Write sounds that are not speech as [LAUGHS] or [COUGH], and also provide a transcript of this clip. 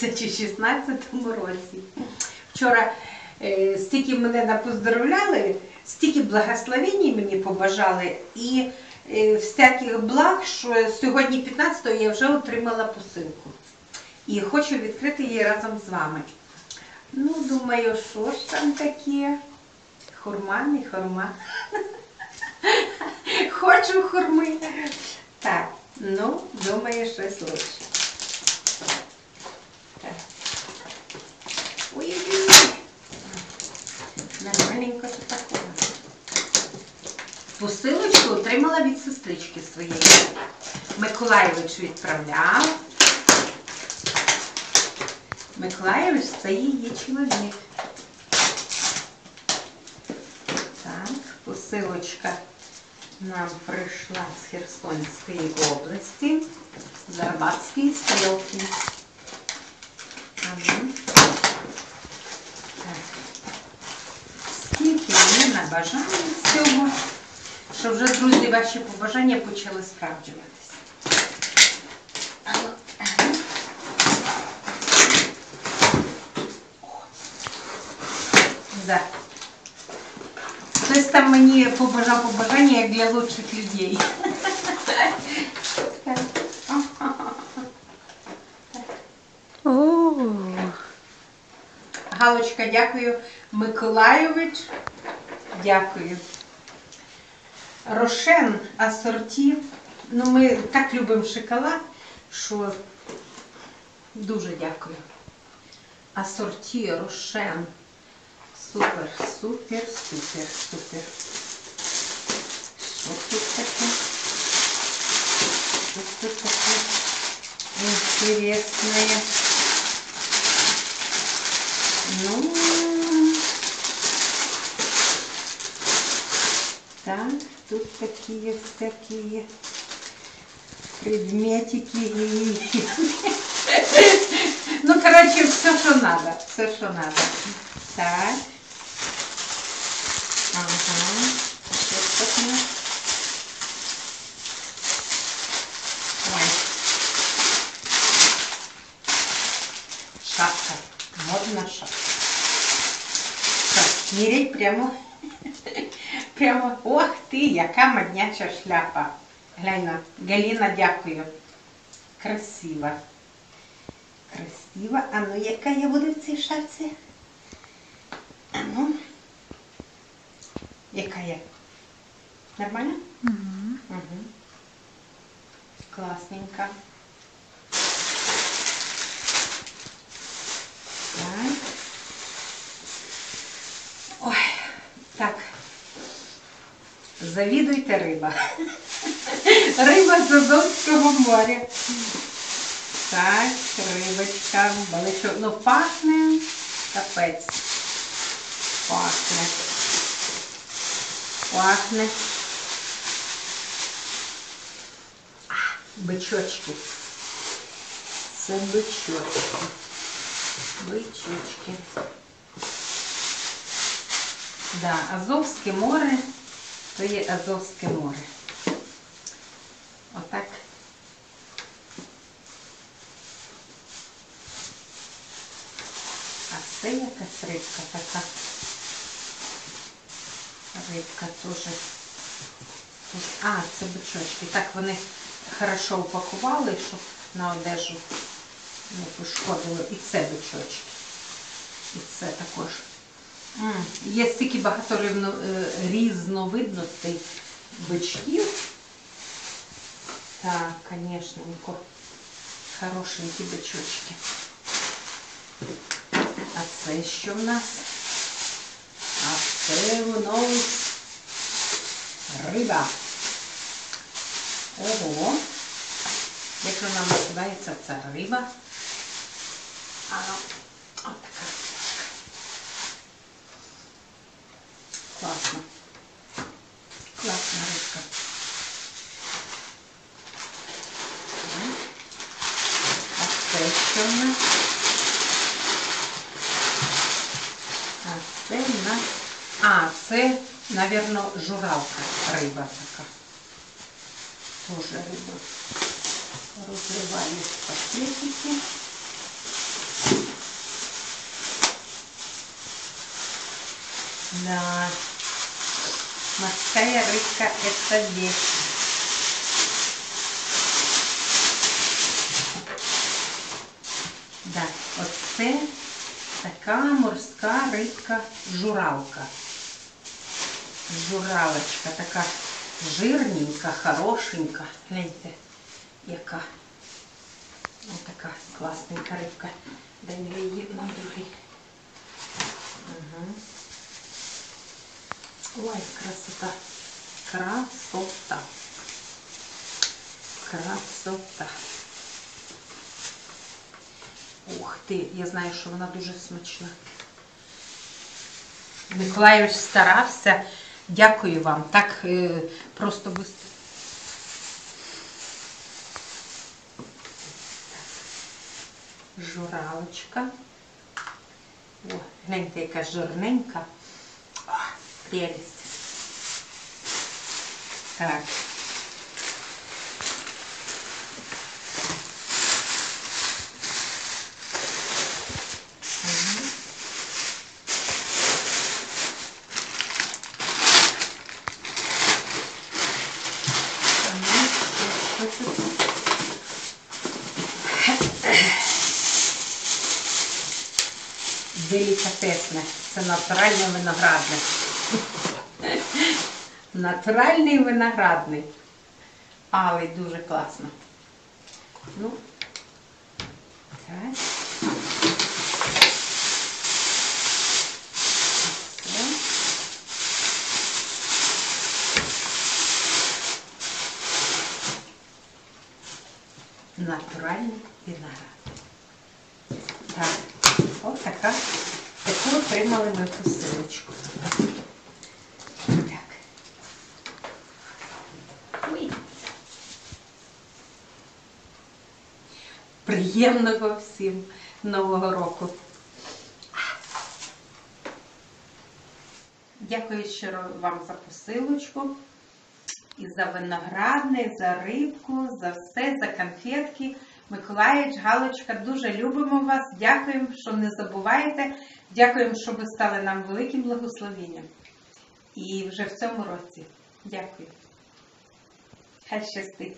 2016 році. Вчора е, стільки мене напоздоровляли, стільки благословень мені побажали і е, всяких благ, що сьогодні 15-го я вже отримала посилку. І хочу відкрити її разом з вами. Ну, думаю, що ж там таке? Хурма, не хурма. [LAUGHS] Хочу хурми. Так, ну, думаю, щось лучше. Так. Ой-ой-ой. Нормальненько запакувала. Посилочку отримала від сестрички своєї. Миколаєвич відправляв. Миколаєвич це її чоловік. Так, посилочка нам прийшла з Херсонської області, з стрілки. Ага. Так. Набажали з цього, що вже, друзі, ваші побажання почали справджуватися. Да. Хтось там мені побажав побажання як для лучших людей. Галочка, дякую. Миколайович, дякую. Рошен асорті. Ну, ми так любимо шоколад, що дуже дякую. Асорті, Рошен. Супер, супер, супер, супер. Що тут таке? Що тут таке интересное? Ну, такие всякие предметики. [LAUGHS] Ну, короче, все, что надо, все, что надо. Так. Ага. Ой. Шапка. Модна шапка. Так, міряй прямо. [LAUGHS] Прямо. Ох ти, яка модняча шляпа. Глянь на. Галіна, дякую. Красива. Красива. А ну, яка я буду в цій шапці? А ну. Яка я? Нормально? мгм. Угу. Классненько. Так. Ой, так. Завідуйте риба. Риба з Азовського моря. Так, рибочка, баличок. Ну, пахне капець. Пахне. Пахне. Бичочки. Це бичочки. Бичочки. Да, Азовське море, то є Азовське море. Отак. А це якась рибка така. Рибка теж. А, це бичочки. Так вони хорошо упакували, щоб на одежу не пошкодило. І це бичочки. І це також. М, Є стільки багато е, різновидностей бичків. Так, звісно, хорошенькі бичочки. А це що в нас? А це воно риба. Ого. Як вона називається ця риба? А, Це, наверное, журавка риба така. Тоже риба. Розриваю пакетики. Да. Морская рыбка это здесь. Да, вот оце такая морская рыбка журавка. Журалочка така жирненька, хорошенька. Гляньте, яка. Ось така класненька рибка. Дай мені її на другий. Угу. Ой, красота. Красота. Красота. Ух ти, я знаю, що вона дуже смачна. Миколаївич старався. Дякую вам. Так е, просто ви. Журалочка. О, гляньте, яка жирненька. О, прелість. Так. Мгм. Так, що тут? Делікатесне. Це натуральний виноградник. Натуральний виноградний. Але дуже класно. Ну, так. Все. Натуральний виноград. Так, ось така. Таку отримали ми посилочку. Так. Ой. Приємного всім Нового року. Дякую щиро вам за посилочку. І за виноградний, за рибку, за все, за конфетки. Миколаївич, Галочка, дуже любимо вас. Дякуємо, що не забуваєте. Дякуємо, що ви стали нам великим благословенням. І вже в цьому році. Дякую. Хай щастить.